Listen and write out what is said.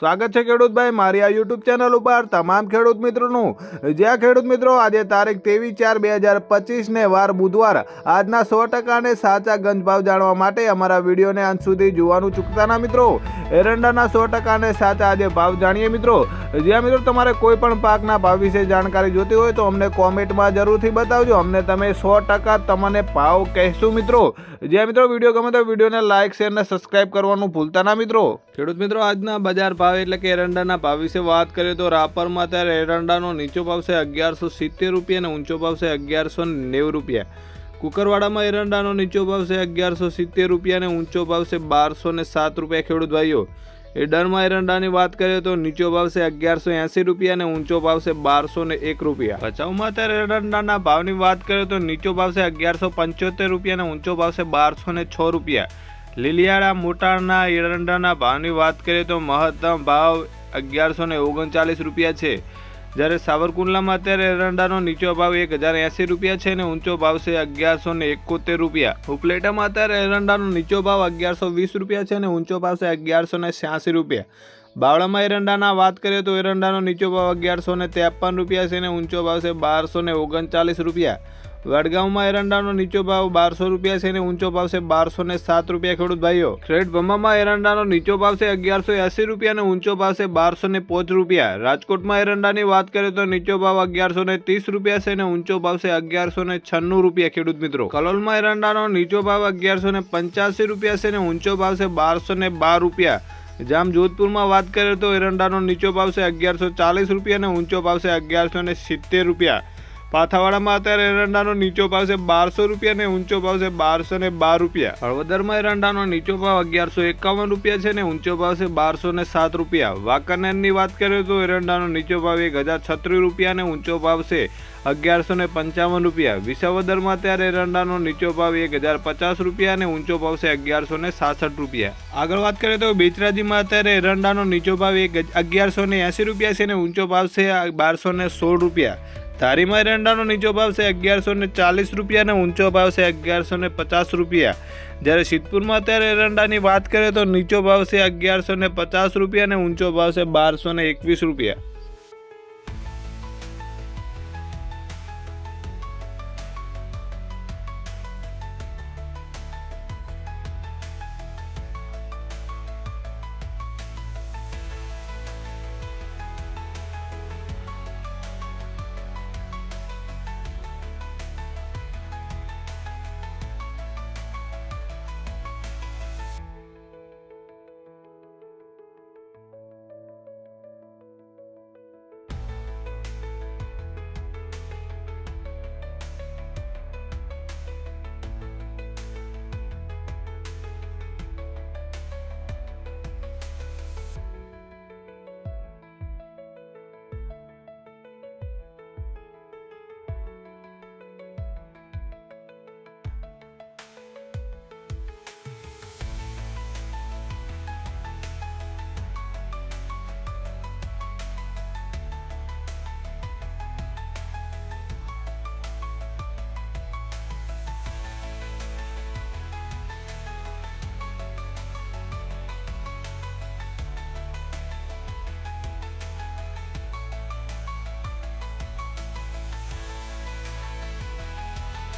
સ્વાગત છે ખેડૂતભાઈ. મારી આ યુટ્યુબ ચેનલ ઉપર તમામ ખેડૂત મિત્રોનું. જ્યાં ખેડૂત મિત્રો આજે તારીખ ત્રેવીસ ચાર બે હજાર પચીસને વાર બુધવાર આજના સો ટકાને સાચા ગંજ ભાવ જાણવા માટે અમારા વિડીયોને અંત સુધી જોવાનું ચૂકતા ના મિત્રો. એરંડાના સો ટકાને સાચા આજે ભાવ જાણીએ મિત્રો. જ્યાં મિત્રો તમારે કોઈ પણ પાકના ભાવ વિશે જાણકારી જોતી હોય તો અમને કોમેન્ટમાં જરૂરથી બતાવજો. અમને તમે સો ટકા તમને ભાવ કહેશું મિત્રો. જ્યાં મિત્રો વીડિયો ગમે તો વિડીયોને લાઇક શેર અને સબસ્ક્રાઇબ કરવાનું ભૂલતા ના મિત્રો. ખેડૂત મિત્રો, આજના બજાર ભાવ એટલે કે એરંડાના ભાવ વિશે વાત કરીએ તો રાપરમાં અત્યારે એરંડાનો નીચો ભાવ છે અગિયારસો સિત્તેર રૂપિયા અને ઊંચો ભાવ છે અગિયારસો નેવું રૂપિયા. કુકરવાડામાં એરંડાનો નીચો ભાવ છે અગિયારસો સિત્તેર રૂપિયા અને ઊંચો ભાવ છે બારસો ને સાત રૂપિયા ખેડૂત ભાઈઓ. એડરમાં એરંડાની વાત કરીએ તો નીચો ભાવ છે અગિયારસો એંસી રૂપિયા અને ઊંચો ભાવ છે બારસો ને એક રૂપિયા. ભચાઉમાં અત્યારે એરંડાના ભાવની વાત કરીએ તો નીચો ભાવ છે અગિયારસો પંચોતેર રૂપિયા અને ઊંચો ભાવ છે બારસો ને છ રૂપિયા. લીલિયાળા મોટાના એરંડાના ભાવની વાત કરીએ તો મહત્તમ ભાવ અગિયારસો ને ઓગણચાલીસ રૂપિયા છે. જ્યારે સાવરકુંડલામાં અત્યારે એરંડાનો નીચો ભાવ એક હજાર એંસી રૂપિયા છે અને ઊંચો ભાવ છે અગિયારસો ને એકોતેર રૂપિયા. ઉપલેટામાં અત્યારે એરંડાનો નીચો ભાવ અગિયારસો વીસ રૂપિયા છે અને ઊંચો ભાવ છે અગિયારસો ને છ્યાસી રૂપિયા. બાવળામાં એરંડાના વાત કરીએ તો એરંડાનો નીચો ભાવ અગિયારસો ને ત્રેપન રૂપિયા છે અને ઊંચો ભાવ છે બારસો ને ઓગણચાલીસ રૂપિયા. વડગાંવમાં એરંડાનો નીચો ભાવ બારસો રૂપિયા છે અને ઊંચો ભાવ છે બારસો ને સાત રૂપિયા ખેડૂત ભાઈઓ. ક્રેડિટ ભમામાં એરંડાનો નીચો ભાવ છે અગિયારસો એસી રૂપિયા અને ઊંચો ભાવ છે બારસો ને પાંચ રૂપિયા. રાજકોટમાં એરંડાની વાત કરીએ તો નીચો ભાવ અગિયારસો ને ત્રીસ રૂપિયા છે અને ઊંચો ભાવ છે અગિયારસો ને છન્નું રૂપિયા ખેડૂત મિત્રો. કલોલમાં એરંડાનો નીચો ભાવ અગિયારસો ને પંચ્યાસી રૂપિયા છે અને ઊંચો ભાવ છે બારસો ને બાર રૂપિયા. જામ જોધપુરમાં વાત કરીએ તો એરંડાનો નીચો ભાવ છે અગિયારસો ચાલીસ રૂપિયા અને ઊંચો ભાવ છે અગિયારસો ને સિત્તેર રૂપિયા. પાથાવાડામાં અત્યારે એરંડાનો નીચો ભાવ છે બારસો રૂપિયા અને ઊંચો ભાવ છે બારસો ને બાર રૂપિયા. હળવદરમાં એરંડાનો નીચો ભાવ અગિયારસો એકાવન રૂપિયા છે અને ઊંચો ભાવ છે બારસો ને સાત રૂપિયા. વાંકાનેરની વાત કરીએ તો એરંડાનો નીચો ભાવ એક હજાર છત્રીસ રૂપિયા અને ઊંચો ભાવ છે અગિયારસો ને પંચાવન રૂપિયા. વિસાવદરમાં અત્યારે એરંડાનો નીચો ભાવ એક હજાર પચાસ રૂપિયા અને ઊંચો ભાવ છે અગિયારસો ને સાસઠ રૂપિયા. આગળ વાત કરીએ તો બેચરાજીમાં અત્યારે એરંડાનો નીચો ભાવ એક અગિયારસો ને એંસી રૂપિયા છે અને ઊંચો ભાવ છે બારસો ને સોળ રૂપિયા. ધારીમાં એરંડાનો નીચો ભાવ છે અગિયારસો ને ચાલીસ રૂપિયા અને ઊંચો ભાવ છે અગિયારસો ને પચાસ રૂપિયા. જ્યારે સિદ્ધપુરમાં અત્યારે એરંડાની વાત કરીએ તો નીચો ભાવ છે અગિયારસો ને પચાસ રૂપિયા અને ઊંચો ભાવ છે બારસો ને એકવીસ રૂપિયા.